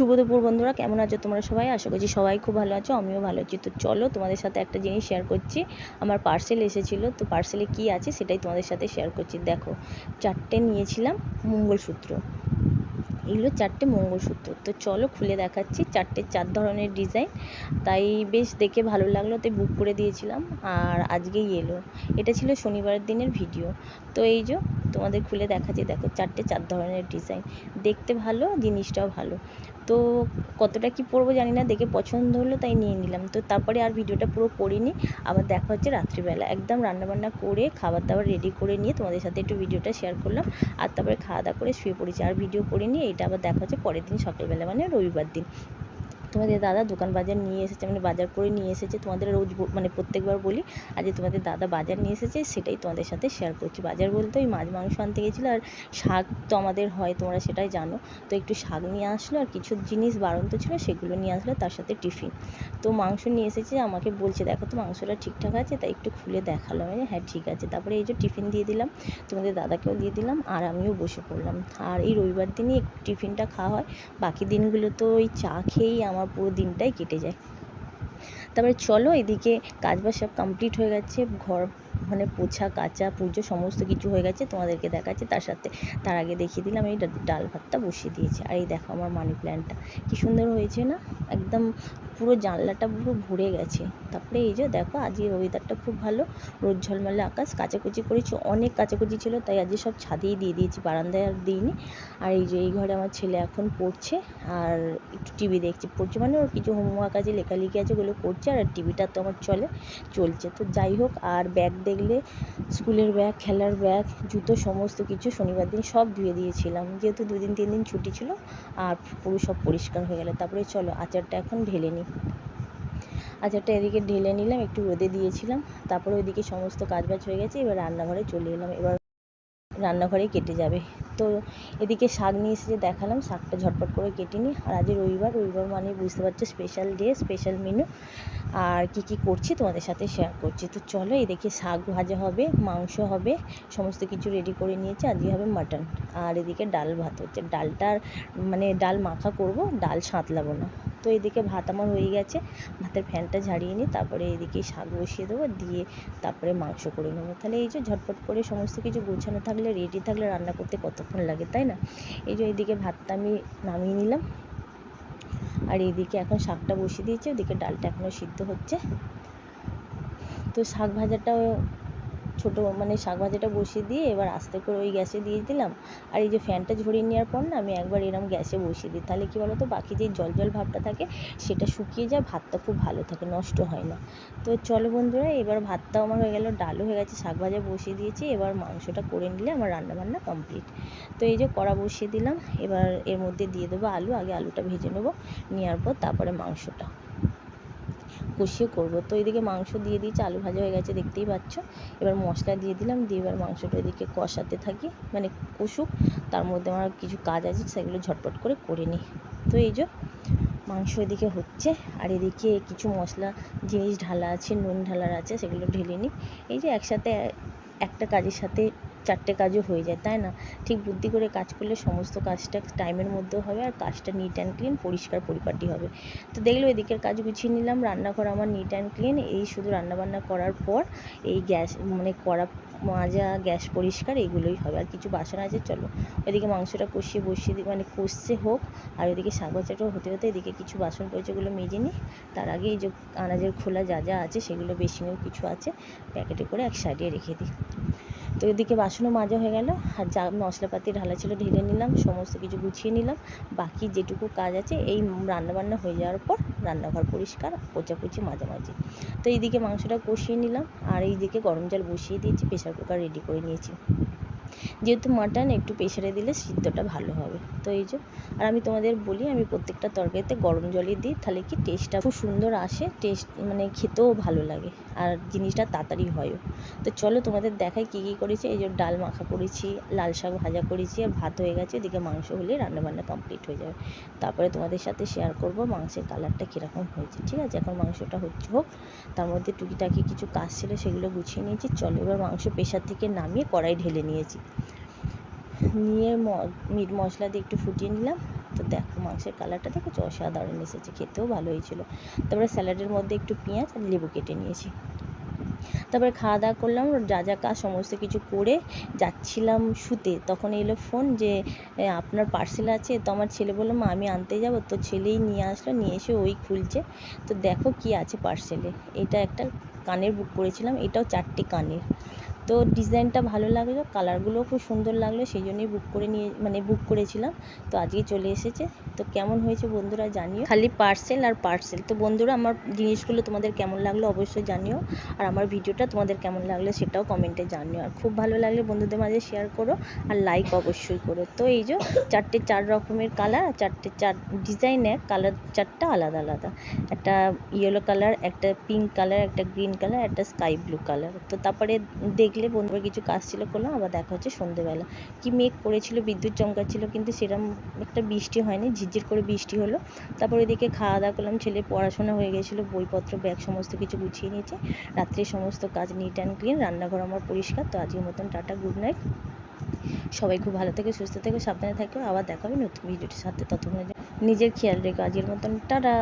শুভ দুপুর বন্ধুরা, কেমন আছো তোমরা সবাই? আশা করছি সবাই খুব ভালো আছো, আমিও ভালো আছি। তো চলো তোমাদের সাথে একটা জিনিস শেয়ার করছি। আমার পার্সেল এসেছিল, তো পার্সেলে কি আছে সেটাই তোমাদের সাথে শেয়ার করছি। দেখো, চারটে নিয়েছিলাম মঙ্গলসূত্র। এগুলো চারটে মঙ্গলসূত্র। তো চলো খুলে দেখাচ্ছি চারটে চার ধরনের ডিজাইন তাই বেশ দেখে ভালো লাগল, তাই বুক করে দিয়েছিলাম। আর আজকেই এলো। এটা ছিল শনিবারের দিনের ভিডিও তো এই যে তোমাদের খুলে দেখাচ্ছি, দেখো চারটে চার ধরনের ডিজাইন দেখতে ভালো, জিনিসটাও ভালো। তো কতটা কি পরবো জানি না, দেখে পছন্দ হলো তাই নিয়ে নিলাম। তো তারপরে আর ভিডিওটা পুরো করিনি, আবার দেখা হচ্ছে রাত্রিবেলা। একদম রান্নাবান্না করে খাবার দাবার রেডি করে নিয়ে তোমাদের সাথে একটু ভিডিওটা শেয়ার করলাম, আর তারপরে খাওয়া দাওয়া করে শুয়ে পড়েছি। আর ভিডিও করিনি এটা আবার দেখা হচ্ছে পরের দিন সকালবেলা মানে রবিবার দিন। তোমাদের দাদা দোকান বাজার নিয়ে এসেছে মানে বাজার করে নিয়ে এসেছে তোমাদের রোজ মানে প্রত্যেকবার বলি, আজ তোমাদের দাদা বাজার নিয়ে এসেছে সেটাই তোমাদের সাথে শেয়ার করছি। বাজার বলতে ওই মাছ, মাংস আনতে গেছিল আর শাক তো আমাদের হয়, তোমরা সেটাই জানো। তো একটু শাক নিয়ে আসলো আর কিছু জিনিস বাড়ন্ত ছিল সেগুলো নিয়ে আসলো তার সাথে টিফিন। তো মাংস নিয়ে এসেছে, আমাকে বলছে, দেখো তো মাংসটা ঠিকঠাক আছে, তাই একটু খুলে দেখাল আমি হ্যাঁ ঠিক আছে। তারপরে এই যে টিফিন দিয়ে দিলাম, তোমাদের দাদাকেও দিয়ে দিলাম আর আমিও বসে পড়লাম। আর এই রবিবার দিনই টিফিনটা খাওয়া হয়, বাকি দিনগুলো তো ওই চা খেয়েই আমার আমার পুরো দিনটাই কেটে যায়। তারপরে চলো এদিকে কাজ বাজ সব কমপ্লিট হয়ে গেছে, ঘর মানে পোছা, কাচা, পুজো সমস্ত কিছু হয়ে গেছে, তোমাদেরকে দেখাচ্ছি, তার সাথে তার আগে দেখিয়ে দিলাম, এই ডাল ভাতটা বসিয়ে দিয়েছি। আর এই দেখো আমার মানি প্ল্যান্টটা কি সুন্দর হয়েছে না? একদম পুরো জানলাটা পুরো ভরে গেছে। তারপরে এই যে দেখো আজকে ওয়েদারটা খুব ভালো। রোদ ঝলমলে আকাশ, কাচাকুচি করেছি, অনেক কাচাকুচি ছিল, তাই আজকে সব ছাদেই দিয়ে দিয়েছি, বারান্দায় আর দিইনি। আর এই যে এই ঘরে আমার ছেলে এখন পড়ছে, আর একটু টিভি দেখছে, পড়ছে মানে ওর কিছু হোমওয়ার্ক আছে, লেখালেখি আছে, ওগুলো করছে, আর টিভিটা তো আমার চলে, চলছে। তো যাই হোক, আর ব্যাগ দেখলে, স্কুলের ব্যাগ খেলার ব্যাগ জুতো সমস্ত কিছু শনিবার দিন সব ধুয়ে দিয়েছিলাম। যেহেতু দুদিন তিন দিন ছুটি ছিল, আর পুরো সব পরিষ্কার হয়ে গেলো। তারপরে চলো, আচারটা এখন ঢেলে নিই। আচারটা এদিকে ঢেলে নিলাম, একটু রোদে দিয়েছিলাম, তারপরে ওইদিকে সমস্ত কাজ বাজ হয়ে গেছে, এবার রান্নাঘরে চলে এলাম, এবার রান্নাঘরেই কেটে যাবে। তো এদিকে শাক নিয়ে এসেছে দেখালাম, শাকটা ঝটপট করে কেটে নিই, আর আজ রবিবার রবিবার মানে বুঝতে পারছ স্পেশাল ডে স্পেশাল মেনু আর কি কি করছি তোমাদের সাথে শেয়ার করছি। তো চলো এদিকে শাক ভাজা হবে, মাংস হবে, সমস্ত কিছু রেডি করে নিয়েছি, আজকে হবে মাটন আর এদিকে ডাল ভাত হচ্ছে। ডালটার মানে ডাল মাখা করব, ডাল সাঁতলাবো না। তো এদিকে ভাত আমার হয়ে গেছে। ভাতের ফ্যানটা ঝাড়িয়ে নিই, তারপরে এদিকে শাক বসিয়ে দেবো, দিয়ে তারপরে মাংস করে নেব। তাহলে এই যে ঝটপট করে সমস্ত কিছু গোছানো থাকলে রেডি থাকলে রান্না করতে কতক্ষণ লাগে, তাই না? এই যে এদিকে ভাতটা আমি নামিয়ে নিলাম। আর এদিকে এখন শাকটা বসিয়ে দিয়েছি, ওদিকে ডালটা এখনও সিদ্ধ হচ্ছে। তো শাক ভাজাটাও ছোটো মানে শাক ভাজাটা বসিয়ে দিয়ে এবার আস্তে করে ওই গ্যাসে দিয়ে দিলাম। আর এই যে ফ্যানটা ঝরিয়ে নেওয়ার পর না আমি একবার এরম গ্যাসে বসিয়ে দিই। তাহলে কী বলো তো বাকি যে জল জল ভাবটা থাকে, সেটা শুকিয়ে যায়, ভাতটা খুব ভালো থাকে, নষ্ট হয় না। তো চলো বন্ধুরা, এবার ভাতটাও আমার হয়ে গেল, ডালও হয়ে গেছে, শাক ভাজা বসিয়ে দিয়েছি। এবার মাংসটা করে নিলে আমার রান্নাবান্না কমপ্লিট তো এই যে কড়া বসিয়ে দিলাম, এবার এর মধ্যে দিয়ে দেবো আলু। আগে আলুটা ভেজে নেব, নেওয়ার পর তারপরে মাংসটা। কষিয়ে করব। তো এদিকে মাংস দিয়ে দিয়েছি, আলু ভাজা হয়ে গেছে, দেখতেই পাচ্ছ। এবার মশলা দিয়ে দিলাম, দিয়ে এবার মাংসটা এদিকে কষাতে থাকি মানে কষুক, তার মধ্যে আমার কিছু কাজ আছে, সেগুলো ঝটপট করে করে নিই। তো এই যে মাংস এদিকে হচ্ছে, আর এদিকে কিছু মশলা জিনিস ঢালা আছে, নুন ঢালার আছে, সেগুলো ঢেলে নিই। এই যে একসাথে, একটা কাজের সাথে চারটে কাজও হয়ে যায়, তাই না? ঠিক বুদ্ধি করে কাজ করলে সমস্ত কাজটা টাইমের মধ্যেও হবে আর কাজটা নিট অ্যান্ড ক্লিন পরিষ্কার পরিপাটি হবে। তো দেখল এদিকের কাজ গুছিয়ে নিলাম, রান্নাঘর আমার নিট অ্যান্ড ক্লিন এই শুধু রান্নাবান্না করার পর এই গ্যাস মানে কড়া মাজা, গ্যাস পরিষ্কার এগুলোই হবে। আর কিছু বাসন আছে, চলো। ওইদিকে মাংসটা কষিয়ে বসিয়ে দিই মানে কষছে হোক, আর ওইদিকে শাক ভাজাটাও হতে হতে এদিকে কিছু বাসন পড়েছে ওগুলো মেজে নিই তার আগে এই যে আনাজের খোলা যা যা আছে, সেগুলো বেসিনেও কিছু আছে, প্যাকেটে করে এক সাইডে রেখে দিই তো এদিকে বাসনও মাজা হয়ে গেল, আর যা মশলাপাতি ঢালা ছিল ঢেলে নিলাম, সমস্ত কিছু গুছিয়ে নিলাম। বাকি যেটুকু কাজ আছে, এই রান্নাবান্না হয়ে যাওয়ার পর রান্নাঘর পরিষ্কার কোচাকুচি মাঝামাঝি। তো এইদিকে মাংসটা কষিয়ে নিলাম, আর এইদিকে গরম জল বসিয়ে দিয়েছি প্রেশার কুকার রেডি করে নিয়েছি। যেহেতু মাটন, একটু প্রেশারে দিলে সিদ্ধটা ভালো হবে। তো এই যে, আর আমি তোমাদের বলি, আমি প্রত্যেকটা তরকারিতে গরম জলই দিই, তাহলে কি টেস্টটা খুব সুন্দর আসে টেস্ট মানে খেতেও ভালো লাগে, আর জিনিসটা তাড়াতাড়ি হয়ও। তো চলো তোমাদের দেখাই কী কী করেছি, এই যে ডাল মাখা করেছি, লাল শাক ভাজা করেছি, আর ভাত হয়ে গেছে, এদিকে মাংস হলে রান্নাবান্না কমপ্লিট হয়ে যাবে। তারপরে তোমাদের সাথে শেয়ার করব মাংসের কালারটা কীরকম হয়েছে, ঠিক আছে? এখন মাংসটা হচ্ছে হোক, তার মধ্যে টুকিটাকি কিছু কাজ ছিল, সেগুলো গুছিয়ে নিয়েছি। চলো এবার মাংস প্রেশার থেকে নামিয়ে কড়াই ঢেলে নিয়েছি। নিয়ে মিট মশলা দিয়ে একটু ফুটিয়ে নিলাম। তো দেখো মাংসের কালারটা দেখেছ অসাধারণ এসেছে, খেতেও ভালো হয়েছিল। তারপরে স্যালাডের মধ্যে একটু পেঁয়াজ আর লেবু কেটে নিয়েছি। তারপরে খাওয়া দাওয়া করলাম, যা যা কাজ সমস্ত কিছু করে যাচ্ছিলাম শুতে। তখন এলো ফোন যে আপনার পার্সেল আছে? তো আমার ছেলে বলল, মা, আমি আনতে যাব, তো ছেলেই নিয়ে আসলো, নিয়ে এসে ওই খুলছে। তো দেখো কি আছে পার্সেলে এটা একটা কানের বুক করেছিলাম, এটাও চারটে কানের। তো ডিজাইনটা ভালো লাগল, কালারগুলোও খুব সুন্দর লাগল, সেই জন্যই বুক করে নিয়ে মানে বুক করেছিলাম। তো আজকে চলে এসেছে। তো কেমন হয়েছে বন্ধুরা জানিও। খালি পার্সেল আর পার্সেল তো বন্ধুরা, আমার জিনিসগুলো তোমাদের কেমন লাগল অবশ্যই জানিও। আর আমার ভিডিওটা তোমাদের কেমন লাগল সেটাও কমেন্টে জানিও। আর খুব ভালো লাগলে বন্ধুদের মাঝে শেয়ার করো, আর লাইক অবশ্যই করো। তো এই যে চারটে চার রকমের কালার চারটে চার ডিজাইন এক কালার চারটা আলাদা আলাদা। একটা ইয়েলো কালার একটা পিঙ্ক কালার একটা গ্রিন কালার একটা স্কাই ব্লু কালার তো তারপরে দেখলে বন্ধুরা কিছু কাজ ছিল, করলাম, আবার দেখা হচ্ছে সন্ধেবেলা। কি মেঘ করেছিল, বিদ্যুৎ চমকাচ্ছিল, কিন্তু সেরকম একটা বৃষ্টি হয়নি, ঝিরঝির করে বৃষ্টি হলো। তারপর এদিকে খাওয়া দাওয়া করলাম, ছেলে পড়াশোনা হয়ে গেছিল, বইপত্র, ব্যাগ সমস্ত কিছু গুছিয়ে নিয়েছে। রাত্রে সমস্ত কাজ নিট অ্যান্ড ক্লিন রান্নাঘর আমার পরিষ্কার, তো আজকের মতন টাটা গুড নাইট সবাই খুব ভালো থেকে, সুস্থ থেকে, সাবধানে থাকো, আবার দেখা হবে নতুন ভিডিওটির সাথে ততক্ষণে নিজের খেয়াল রেখো, আজকের মতন, টাটা।